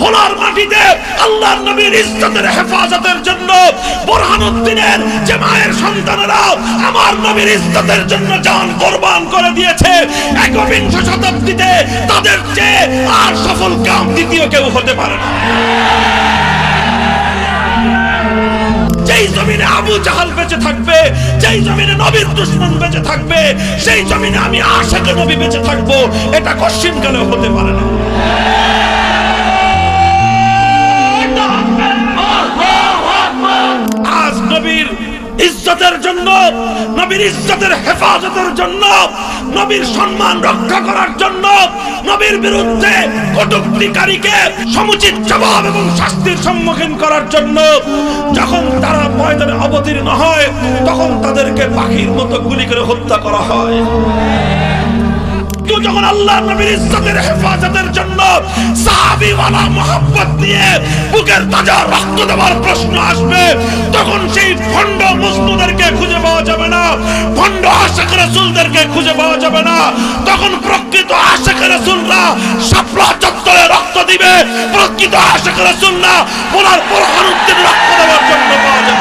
ভোলার মাটিতে আল্লাহর নবীর ইজ্জতের হেফাজতের জন্য বোরহানুদ্দিনের যে মায়ের সন্তানেরা আমার নবীর ইজ্জতের জন্য জান কোরবান করে দিয়েছে। একবিংশ শতাব্দীতে তাদের চেয়ে আর সফল কাম দ্বিতীয় কেউ হতে পারে না। যেই জমিনে আবু জাহাল বেঁচে থাকবে, যেই জমিনে নবীর দুশ্মন বেঁচে থাকবে, সেই জমিনে আমি আশাকে নবী বেঁচে থাকব, এটা কশ্চিন কালেও হতে পারে না। ইজ্জতের জন্য, নবীর ইজ্জতের হেফাজতের জন্য, নবীর সম্মান রক্ষা করার জন্য, নবীর বিরুদ্ধে কটুক্তিকারীকে সমুচিত জবাব এবং শাস্তির সম্মুখীন করার জন্য, যখন তারা ময়দানে অবতীর্ণ হয়, তখন তাদেরকে পাখির মতো গুলি করে হত্যা করা হয়। কেউ যখন আল্লাহ নবীর ইজ্জতের হেফাজতের জন্য সাহাবীওয়ালা মোহাম্মত নিয়ে বুকের তাজা রক্ত দেওয়ার প্রশ্ন আসবে রাসূলদেরকে খুঁজে পাওয়া যাবে না। তখন প্রকৃত আশেখ রাসূলরা শাপলা চত্বরে রক্ত দিবে। প্রকৃত আশেখ রাসূলরা ওনার পরহানুদ্দিন রক্ত দেওয়ার জন্য পাওয়া যাবে